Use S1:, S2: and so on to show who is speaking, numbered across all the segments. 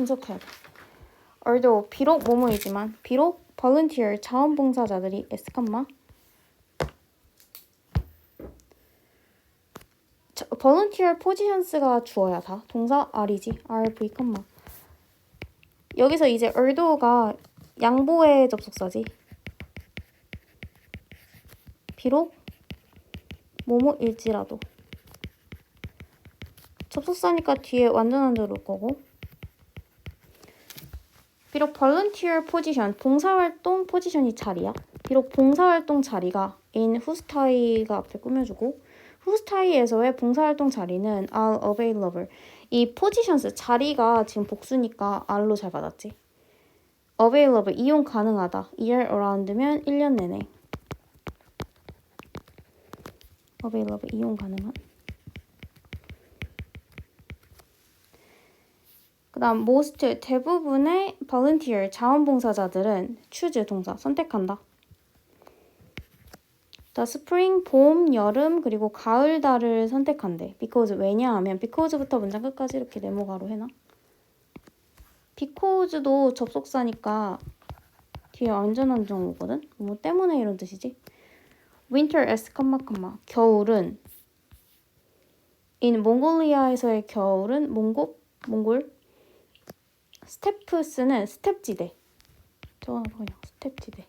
S1: 분석해야 돼. although 비록 뭐뭐이지만 비록 volunteer 자원봉사자들이 자, volunteer positions가 주어야 다. 동사 R이지 RV 컴마. 여기서 이제 althouggh가 양보의 접속사지. 비록 뭐뭐일지라도. 접속사니까 뒤에 완전한 대로 올 거고 비록 volunteer position 봉사활동 포지션이 자리야 비록 봉사활동 자리가 in tie가 앞에 꾸며주고 tie에서의 봉사활동 자리는 are available 이 positions 자리가 지금 복수니까 are로 잘 받았지 available 이용 가능하다 year around면 1년 내내 available 이용 가능한 그다음 most 대부분의 volunteer 자원봉사자들은 choose 동사 선택한다. The spring 봄, 여름 그리고 가을 달을 선택한대. because 왜냐하면 because부터 문장 끝까지 이렇게 네모가로 해놔. because도 접속사니까 뒤에 완전한 정오거든. 뭐 때문에 이런 뜻이지? winter s 겨울은 in 몽골리아에서의 겨울은 몽골 몽골 스테프스는 스텝지대. 저거는 그냥 스텝지대.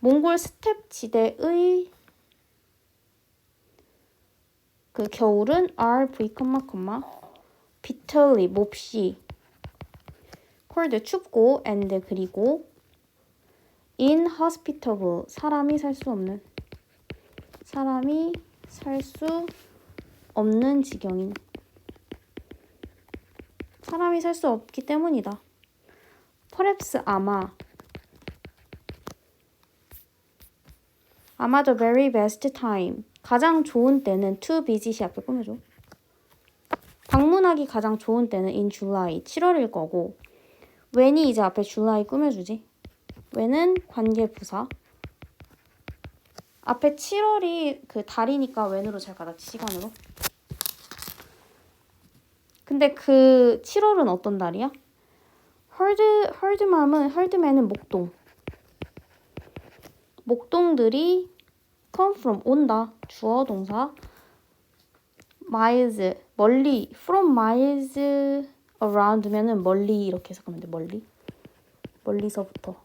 S1: 몽골 스텝지대의 그 겨울은 R V 컴마 컴마 bitterly 몹시 cold 춥고 and 그리고 inhospitable 사람이 살 수 없는 사람이 살 수 없는 지경인 사람이 살 수 없기 때문이다. perhaps 아마 아마 the very best time 가장 좋은 때는 to visit이 앞에 꾸며줘. 방문하기 가장 좋은 때는 in July 7월일 거고 when이 이제 앞에 July 꾸며주지. when은 관계 부사 앞에 7월이 그 달이니까 when으로 잘 받았지 시간으로. 근데 그 7월은 어떤 달이야? 헐드 헐드맘은 헐드맨은 목동. 목동들이 come from 온다. 주어 동사. miles 멀리. from miles around면은 멀리 이렇게 해석하면 돼. 멀리. 멀리서부터.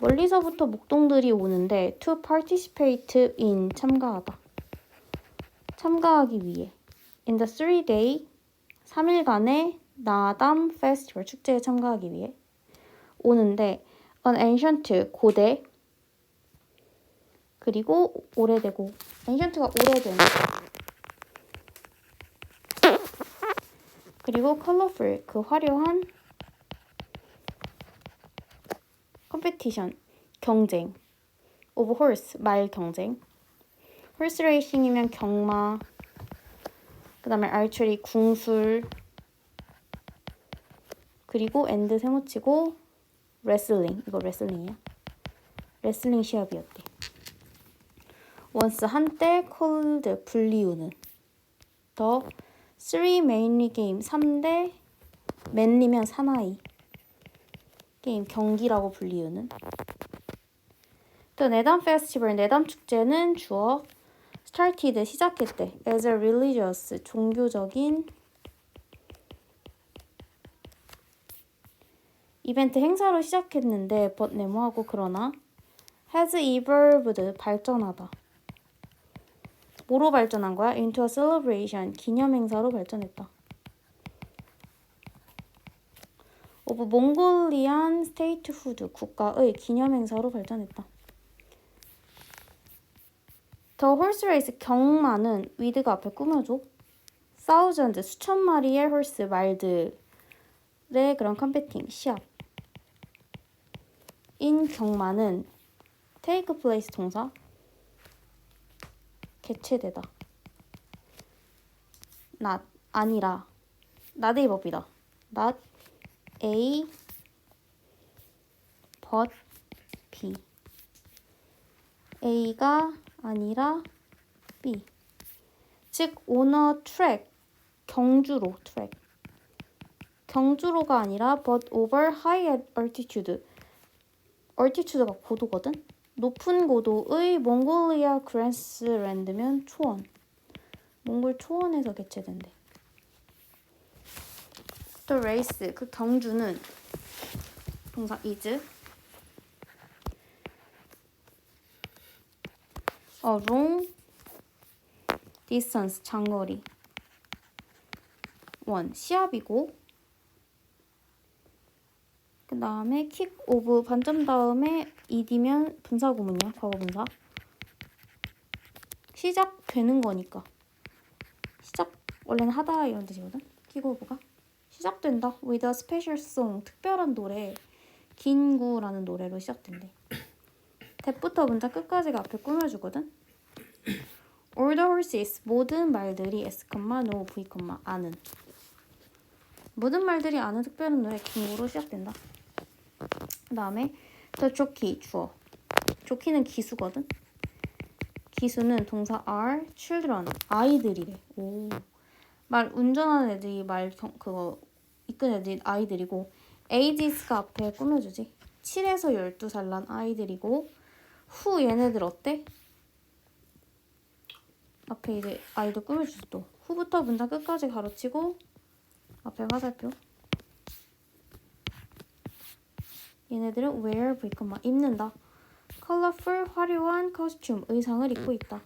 S1: 멀리서부터 목동들이 오는데 to participate in 참가하다. 참가하기 위해 in the three day 3일간의 나담 페스티벌 축제에 참가하기 위해 오는데 an ancient 고대 그리고 오래되고 ancient가 오래된 그리고 colorful 그 화려한 competition 경쟁 of horse 말 경쟁 horse racing이면 경마 그 다음에 archery 궁술 그리고 and 세모치고 레슬링 이거 레슬링이야? 레슬링 시합이었대. once 한때 called 불리우는 더 three mainly game. 3대 맨리면 사나이 게임. 경기라고 불리우는. 또 내담 페스티벌 내담 축제는 주어 started 시작했대 as a religious 종교적인 이벤트 행사로 시작했는데 but 네모하고 그러나 has evolved 발전하다 뭐로 발전한 거야? into a celebration 기념 행사로 발전했다 of Mongolian statehood 국가의 기념 행사로 발전했다 더 홀스 레이스 경마는 위드가 앞에 꾸며줘. 사우전드 수천 마리의 홀스 말들의 그런 컴peting 시합. 인 경마는 take place 동사 개최되다. not 아니라 not의 법이다. not A but B A가 아니라 B. 즉 a track 경주로 트랙. 경주로가 아니라 but over high altitude. altitude가 고도거든. 높은 고도의 몽골리아 그랜스랜드면 초원. 몽골 초원에서 개최된대. The race 그 경주는 동사 is 어 long distance 장거리. 원 시합이고. 그 다음에 kick off 반점 다음에 ed면 분사구문이야 과거 분사. 시작되는 거니까. 시작 원래는 하다 이런 뜻이거든? kick off가. 시작된다. with a special song 특별한 노래. 긴구라는 노래로 시작된대 대부터 문자 끝까지가 앞에 꾸며주거든? All the horses 모든 말들이 S, no, V, 아는. 모든 말들이 아는 특별한 노래 긴구로 시작된다. 그 다음에 the 주어. jockey는 기수거든? 기수는 동사 are children 아이들이래. 오. 말 운전하는 애들이 말 경, 그거 이끈 애들이 아이들이고 ages가 앞에 꾸며주지. 7에서 12살 난 아이들이고 후 얘네들 어때? 앞에 이제 아이도 꾸며주지 또 후부터 문장 끝까지 가로치고 앞에 화살표. 얘네들은 wear V, 입는다. colorful 화려한 costume 의상을 입고 있다.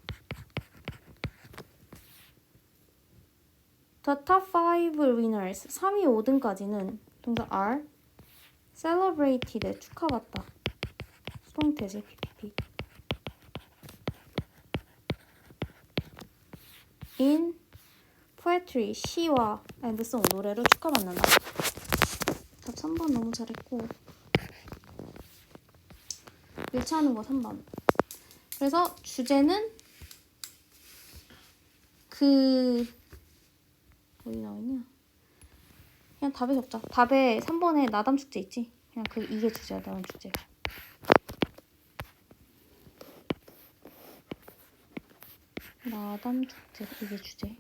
S1: The top 5 winners 3위 5등까지는 동사 are celebrated 축하받다 수동태지 PPP in poetry 시와 song 노래로 축하받는다. 답 3번 너무 잘했고. 1차하는 거 3번. 그래서 주제는 그 어디 나와있냐? 그냥 답에 적자. 답에 3번에 나담 축제 있지? 그냥 그 이게 주제야 나담 축제 나 да эле ечтей